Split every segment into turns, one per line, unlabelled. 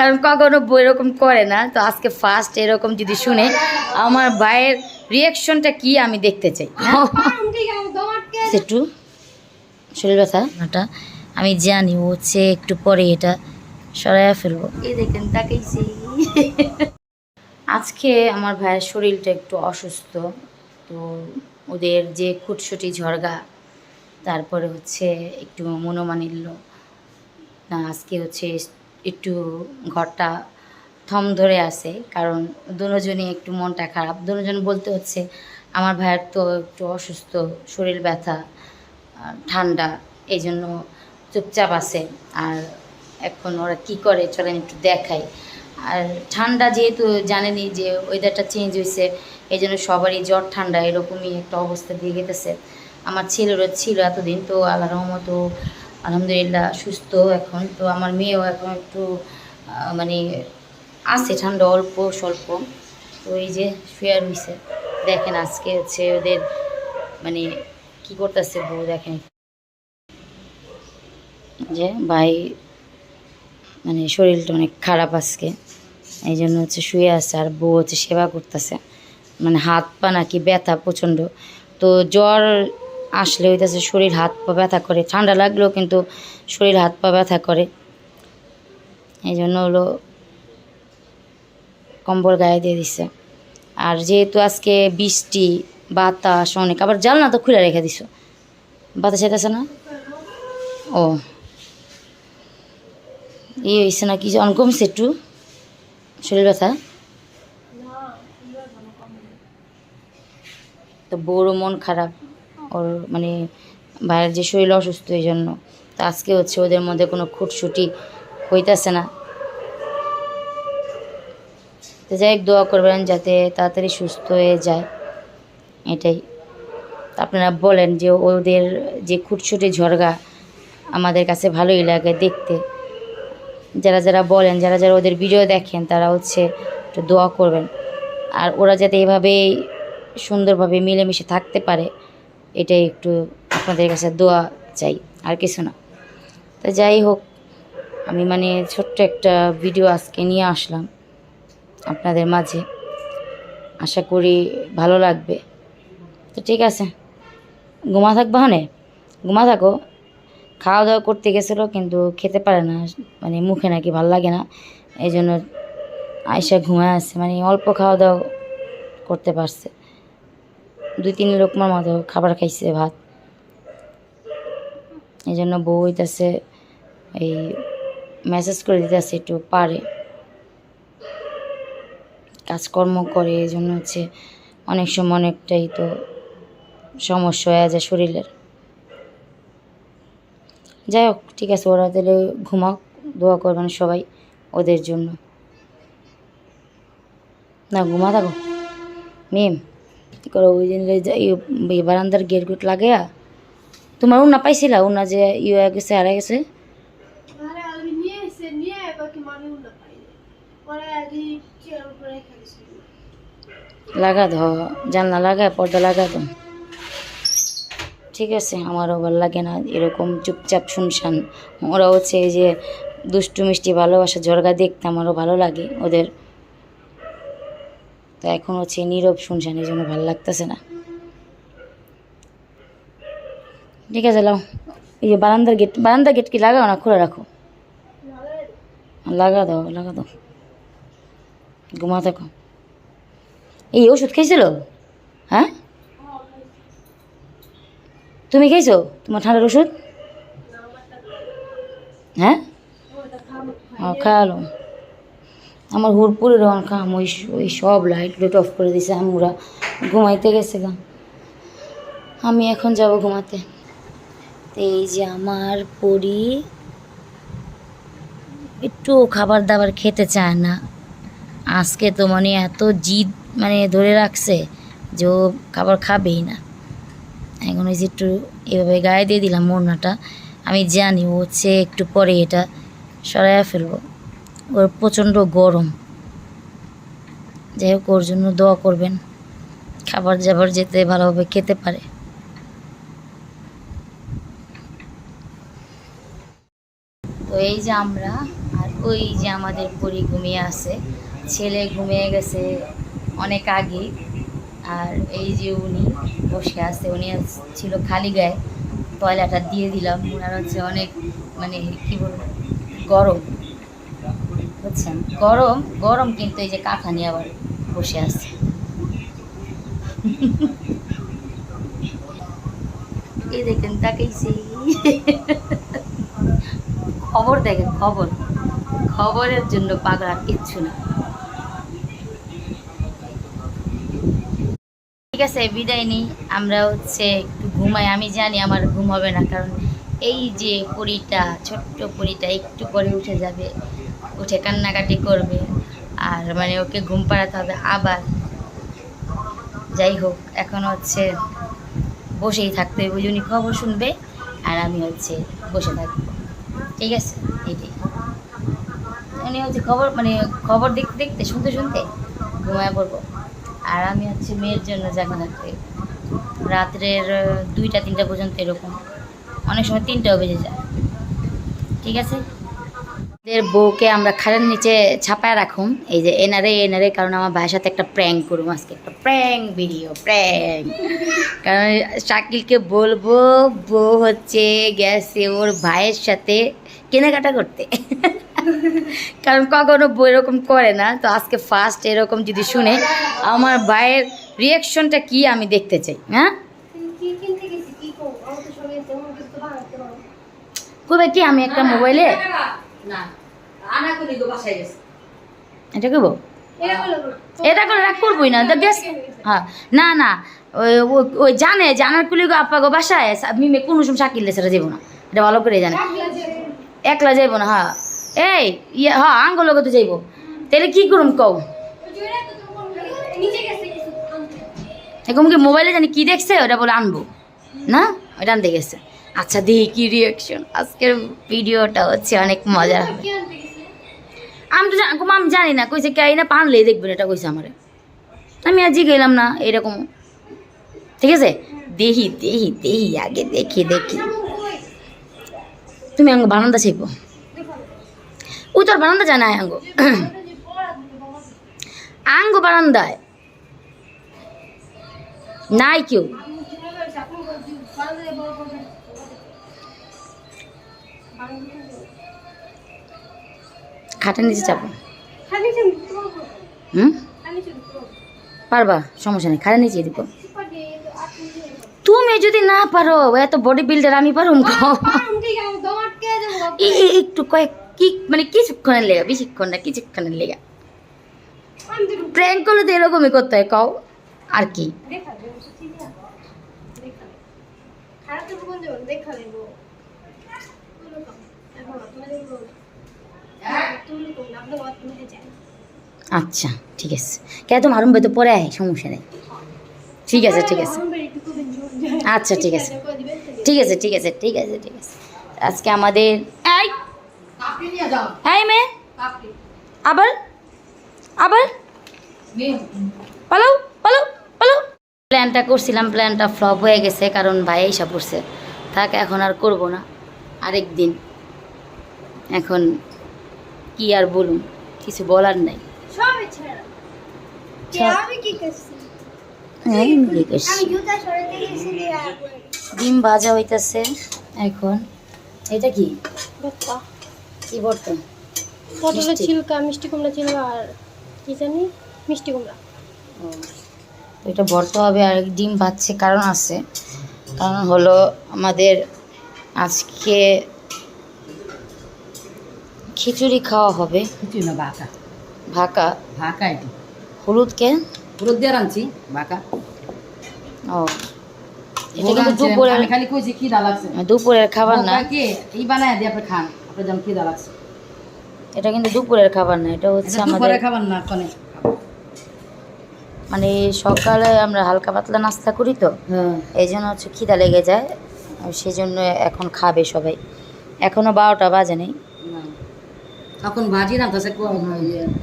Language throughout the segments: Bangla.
কারণ কখনো এরকম করে না তো আজকে ফার্স্ট এরকম যদি শুনে আমার ভাইয়ের রিয়াকশনটা কি আমি দেখতে চাই। একটু শরীর ব্যথা ওটা আমি জানি ও হচ্ছে একটু পরে এটা সরাইয়া ফেলব। এই দেখেন তাকাইছি আজকে আমার ভাইয়ের শরীরটা একটু অসুস্থ তো ওদের যে খুটসুটি ঝরগা তারপরে হচ্ছে একটু মনোমানিল্য না আজকে হচ্ছে একটু ঘরটা থম ধরে আছে, কারণ দুজনই একটু মনটা খারাপ। দুজন বলতে হচ্ছে, আমার ভাইয়ের তো একটু অসুস্থ, শরীর ব্যথা ঠান্ডা এই জন্য চুপচাপ আছে, আর এখন ওরা কি করে চলেন একটু দেখাই। আর ঠান্ডা যেহেতু জানেনি যে ওয়েদারটা চেঞ্জ হয়েছে এই জন্য সবারই জ্বর, ঠান্ডা, এরকমই একটা অবস্থা দিয়ে গেতেছে। আমার ছেলেরও ছিল এতদিন, তো আল্লাহ রহমত আলহামদুলিল্লাহ, সুস্থ এখন। তো আমার মেয়েও এখন একটু মানে আছে ঠান্ডা, অল্প, স্বল্প। তো এই যে শুয়ার হয়েছে দেখেন আজকে হচ্ছে ওদের মানে কি করতেছে বউ, দেখেন। যে ভাই মানে শরীরটা অনেক খারাপ আজকে। এই জন্য হচ্ছে শুয়ে আছে আর বউ হচ্ছে সেবা করতেছে। মানে হাত পা নাকি ব্যথা প্রচণ্ড। তো জ্বর আসলে হইতেছে শরীর, হাত পা ব্যথা করে। ঠান্ডা লাগলেও কিন্তু শরীর, হাত পা ব্যথা করে। এই জন্য হলো কম্বল গায়ে দিয়ে দিছে। আর যেহেতু আজকে বৃষ্টি, বাতাস অনেক, আবার জানলা তো খুলে রেখে দিছো। বাতাস যেতেছে না? ও। ই হয়েছে না কি অন কমছে একটু? শরীর ব্যথা? তো বড় মন খারাপ। ওর মানে ভাইয়ের যে শরীর অসুস্থ এই জন্য তো আজকে হচ্ছে ওদের মধ্যে কোনো খুঁটসুটি হইতেছে না। তো যাই হোক, দোয়া করবেন যাতে তাড়াতাড়ি সুস্থ হয়ে যায়। এটাই। আপনারা বলেন যে ওদের যে খুঁটসুটি ঝরগা আমাদের কাছে ভালোই লাগে দেখতে। যারা যারা বলেন, যারা যারা ওদের ভিডিও দেখেন, তারা হচ্ছে একটু দোয়া করবেন। আর ওরা যাতে এভাবেই সুন্দরভাবে মিলেমিশে থাকতে পারে। এটাই একটু আপনাদের কাছে দোয়া চাই, আর কিছু না। তো যাই হোক, আমি মানে ছোট্ট একটা ভিডিও আজকে নিয়ে আসলাম আপনাদের মাঝে। আশা করি ভালো লাগবে। তো ঠিক আছে, ঘুমা থাকবা হনে ঘুমা থাকো। খাওয়া দাওয়া করতে গেছিল, কিন্তু খেতে পারে না মানে মুখে নাকি ভালো লাগে না। এই জন্য আয়সা ঘুমায় আছে মানে অল্প খাওয়া দাওয়া করতে পারছে। দুই তিন লোকমার মতো খাবার খাইছে, ভাত। এই জন্য বউ হইতেছে এই মেসেজ করে দিতেছে একটু পারে। কাজকর্ম করে এই জন্য হচ্ছে অনেক সময় অনেকটাই তো সমস্যা হয়ে যায় শরীরের। যাই হোক, ঠিক আছে, ওরা তাহলে ঘুমাক, দোয়া করবেন সবাই ওদের জন্য। না, ঘুমা থাকো। মেম। করো ওই দিন বারান্দার গেট গুট লাগে তোমার উন্না পাইছিলা? উন্না যে ইয়ে গেছে হারা গেছে?
মানে
লাগা দো জানলা লাগায় পর্দা লাগা দো ঠিক আছে আমারও ভালো লাগে না এরকম চুপচাপ শুনশান। ওরা হচ্ছে এই যে দুষ্টু মিষ্টি ভালোবাসা ঝরগা দেখতে আমারও ভালো লাগে ওদের। তো এখন হচ্ছে নীরব শুনশান এই জন্য ভালো লাগতেছে না। ঠিক আছে, লাও। এই যে বারান্দার গেট বারান্দার গেট কি লাগাও না খুলে রাখো? লাগা দাও লাগা দাও। ঘুমা থাকো। এই ওষুধ খেয়েছিল? হ্যাঁ? তুমি খেয়েছো তোমার ঠান্ডার ওষুধ? হ্যাঁ? হ্যাঁ খাওয়ালো। আমার হুড়পুরে রন খাম, ওই ওই সব লাইট লাইট অফ করে দিছে আমরা ঘুমাইতে গেছে আমি এখন যাব ঘুমাতে। এই যে আমার পরি একটু খাবার দাবার খেতে চায় না। আজকে তো মানে এত জিদ মানে ধরে রাখছে যে ও খাবার খাবেই না। এখন ওই যে একটু এভাবে গায়ে দিয়ে দিলাম মোড়নাটা আমি জানি ও হচ্ছে একটু পরে এটা সরাইয়া ফেলব। ওর প্রচণ্ড গরম। যাই হোক, ওর জন্য দোয়া করবেন। খাবার জাবার যেতে ভালোভাবে খেতে পারে। তো এই যে আমরা, আর ওই যে আমাদের পরি ঘুমিয়ে আছে, ছেলে ঘুমিয়ে গেছে অনেক আগে আর এই যে উনি বসে আছে, উনি ছিল খালি গায়ে, টয়লেটটা দিয়ে দিলাম। ওনার হচ্ছে অনেক মানে কী বলব, গরম। বুঝছেন? গরম গরম কিন্তু এই যে কাঁথা নিয়ে আবার বসে আছে। এই দেখেন, তাকাইছে। খবর দেখেন, খবর। খবরের জন্য পাগল কিচ্ছু না। ঠিক আছে, বিদায় নিই। আমরা হচ্ছে একটু ঘুমাই। আমি জানি আমার ঘুম হবে না, কারণ এই যে পরিটা, ছোট্ট পরিটা একটু পরে উঠে যাবে। উঠে কান্নাকাটি করবে। আর মানে ওকে ঘুম পাড়াতে হবে আবার। যাই হোক, এখন হচ্ছে বসেই থাকতে হবে জন্য খবর শুনবে আর আমি হচ্ছে বসে থাকব। ঠিক আছে? এইটাই। উনি হচ্ছে খবর মানে খবর দেখতে দেখতে, শুনতে শুনতে ঘুমায় পড়ব। আর আমি হচ্ছে মেয়ের জন্য জাগা থাকতে রাত্রের দুইটা, তিনটা পর্যন্ত এরকম। অনেক সময় তিনটাও বেজে যায়। ঠিক আছে? এদের বউকে আমরা খালের নিচে ছাপায় রাখুন এই যে এনারে এনারে কারণ আমার ভাইয়ের সাথে একটা প্র্যাঙ্ক করব আজকে। একটা প্র্যাঙ্ক ভিডিও প্র্যাঙ্ক কারণ শাকিলকে বলব, বউ হচ্ছে গেছে ওর ভাইয়ের সাথে কেনাকাটা করতে। কারণ কখনো বউ এরকম করে না। তো আজকে ফার্স্ট এরকম যদি শুনে, আমার ভাইয়ের রিয়াকশনটা কি আমি দেখতে চাই হ্যাঁ। কবে কি আমি একটা মোবাইলে
না আনা করি গো বাসায় গেছে।
এটা করব?
এটা
এটা করে রাখ করবই না গ্যাস হ্যাঁ না না ওই ওই জানে জানার কুলি গো আপা গো বাসায় মিমে কোনো সময় শাকিলে সেটা যাব না। এটা ভালো করে জানে। একলা যাইব না হ্যাঁ। এই ইয়ে হ্যাঁ আঙ্গুলো তো যাইব। তাহলে কি করুম কও? এরকম কি মোবাইলে জানি কি দেখছে ওটা বলে আনব। না? ওটা আনতে গেছে। আচ্ছা দেখি কি রিয়াকশন আজকের ভিডিওটা হচ্ছে অনেক মজার হবে আমি তো জান- আমি জানি না কইছে কে না পানলেই দেখবেন এটা কইছে আমারে। আমি আজই গেলাম না এরকম। ঠিক আছে? দেখি দেখি দেখি আগে দেখি দেখি। তুমি আঙ্গ বারান্দা শিখব
দেখো
ও তোর বারান্দা জানা আঙ্গ। আঙ্গ বারান্দায়। নাই কেউ। খাটের নিচে চাপো হুম? পারবা সমস্যা নেই খাটের নিচে দিব। তুমি যদি না পারো এত বডি বিল্ডার আমি পারুম এই একটু কয়েক কি মানে কিছুক্ষণের লেগা বেশিক্ষণ না কিছুক্ষণের লেগা। প্র্যাঙ্ক করলে তো এরকমই করতে হয় কও। আর কি?
দেখা
আচ্ছা ঠিক আছে। কে তো মারুম তো পরে আয়, সমস্যা নেই। ঠিক আছে ঠিক আছে। আচ্ছা ঠিক আছে। ঠিক আছে ঠিক আছে ঠিক আছে ঠিক আছে। আজকে আমাদের এই! এই আবার? আবার? পালাও পালাও পালাও প্ল্যানটা করছিলাম প্ল্যানটা ফ্লপ হয়ে গেছে, কারণ ভাই এইসব করছে। থাক, এখন আর করব না। আরেক দিন এখন কি আর বলুন কিছু বলার নাই।
গেছি।
ডিম ভাজা হইতেছে এখন। এটা কি? কি বর্তন
পটলের। ছিলকা মিষ্টি কুমড়া ছিল আর কি জানি? মিষ্টি কুমড়া।
এটা ভর্তা হবে আর ডিম ভাজছে কারণ আছে। কারণ হলো আমাদের আজকে খিচুড়ি খাওয়া হবে।
কিছুই না বাঁকা
ভাকা?
ভাকা এটি।
হলুদ কে?
পুরো দিয়ে আনছি বাঁকা
ও। এটা কিন্তু দুপুরের
খালি কইছি কি দা লাগছে
দুপুরের খাবার না।
কে? এই বানায় দিয়ে আপনি খান আপনার যেমন কি দা লাগছে।
এটা কিন্তু দুপুরের খাবার না এটা হচ্ছে আমাদের
খাবার না কোনে।
মানে সকালে আমরা হালকা পাতলা নাস্তা করি তো
হ্যাঁ।
এই জন্য হচ্ছে খিদা লেগে যায় আর সেই জন্য এখন খাবে সবাই। এখনও বারোটা বাজে নেই।
না। এখন ভাজি না তাছে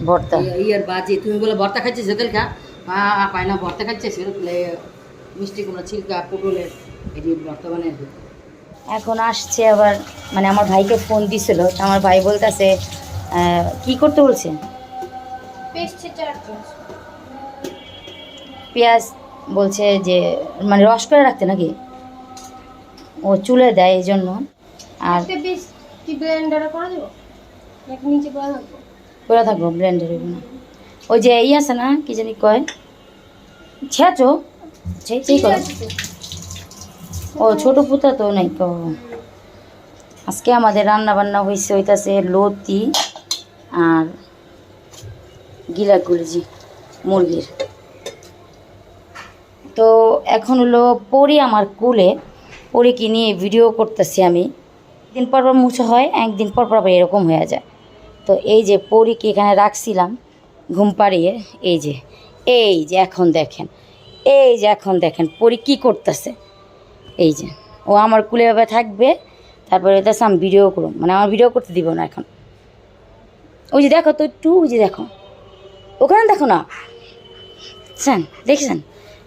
ভর্তা।
ইয়ার বাজি। তুমি বলে ভর্তা খাচ্ছিস সেদিন খা। মা পায় না ভর্তা খাচ্ছে সেরকম মিষ্টি কুমড়া ছিলকা পটলের এটি ভর্তা বানিয়ে
এখন আসছে আবার মানে আমার ভাইকে ফোন দিছিল তো আমার ভাই বলতেছে কি করতে বলছে? পেঁয়াজ বলছে। যে মানে রস করে রাখতে নাকি? ও চুলে দেয় এই জন্য। আর
কি ব্লেন্ডারে করে দেবো? নিচে করে থাকব?
করে থাকব ব্লেন্ডার না ওই যে ই আছে না কি জানি কয়? ছেঁচো সেই করো। ও ছোট পুতা তো নাই তো আজকে আমাদের রান্না বান্না হয়েছে হইতাছে লতি আর গিলা গুলজি মুরগির। তো এখন হলো পরি আমার কুলে। পরিকে নিয়ে ভিডিও করতেছি আমি। দিন পর পর মুছে হয় একদিন পর পর আবার এরকম হয়ে যায়। তো এই যে পরীকে এখানে রাখছিলাম, ঘুম পাড়িয়ে, এই যে এই যে এখন দেখেন, এই যে এখন দেখেন, পরি কী করতেছে, এই যে, ও আমার কুলে ভাবে থাকবে, তারপরে হইতেছে আমি ভিডিও করুম মানে আমার ভিডিও করতে দিব না এখন। ওই যে দেখো তো একটু, ওই যে দেখো, ওখানে দেখো না, দেখছেন দেখছেন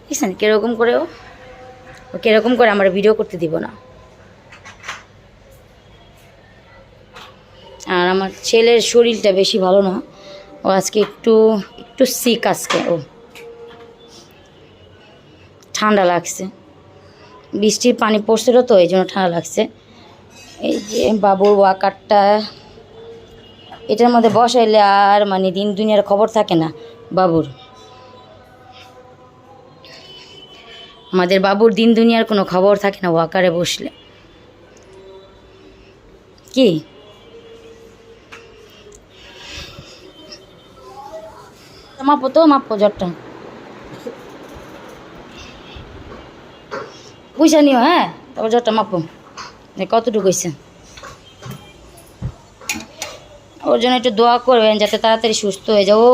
দেখছেন, কীরকম করে ও কীরকম করে আমার ভিডিও করতে দিব না। আর আমার ছেলের শরীরটা বেশি ভালো না। ও আজকে একটু একটু সিক আজকে ও। ঠান্ডা লাগছে। বৃষ্টির পানি পড়ছিল তো এই জন্য ঠান্ডা লাগছে। এই যে বাবুর ওয়াকারটা এটার মধ্যে বসাইলে আর মানে দিন দুনিয়ার খবর থাকে না বাবুর। আমাদের বাবুর দিন দুনিয়ার কোনো খবর থাকে না ওয়াকারে বসলে। কি? মাপো তো মাপো জ্বরটা। পয়সা নিও হ্যাঁ? তারপর জ্বরটা মাপো। কতটুকু হয়েছে ওর জন্য একটু দোয়া করবেন যাতে তাড়াতাড়ি সুস্থ হয়ে যায়। ও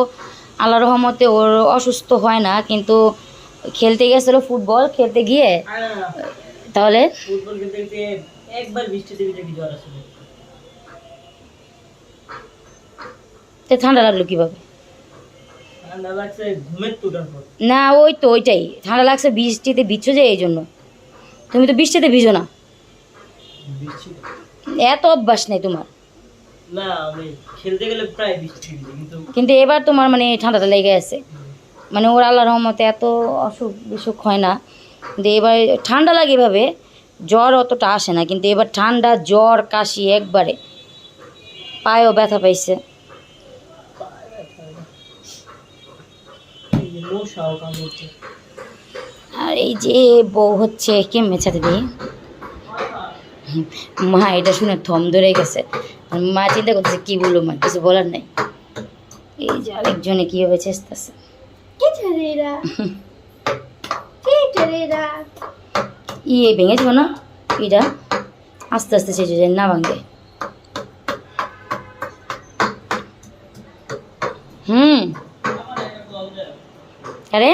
আল্লাহ রহমতে ওর অসুস্থ হয় না কিন্তু খেলতে গেছিল ফুটবল খেলতে গিয়ে তাহলে? ঠান্ডা লাগল কীভাবে?
ঠান্ডা লাগছে ঘুমের তুটার পর
না ওই তো ওইটাই। ঠান্ডা লাগছে বৃষ্টিতে ভিজছো যে এই জন্য। তুমি তো বৃষ্টিতে ভিজো না। এত অভ্যাস নেই তোমার।
না আমি খেলতে গেলে প্রায় বৃষ্টি কিন্তু
কিন্তু এবার তোমার মানে ঠান্ডাটা লেগে আছে। মানে ওর আল্লাহ রহমতে এত অসুখ বিসুখ হয় না। কিন্তু এবার ঠান্ডা লাগে এভাবে জ্বর অতটা আসে না। কিন্তু এবার ঠান্ডা জ্বর কাশি একবারে। পায়েও ব্যথা পাইছে। আর এই যে বউ হচ্ছে কে মেছাতে দিই মা এটা শুনে থম ধরে গেছে। আর মা চিন্তা করতেছে কী বলব মা কিছু বলার নাই। এই যে আরেকজনে কীভাবে চেষ্টাছে।
কে ছেলেরা কে ছেলেরা
ইয়ে ভেঙে যাব না? এটা আস্তে আস্তে শেষ হয়ে যায় না ভাঙবে। হুম। আরে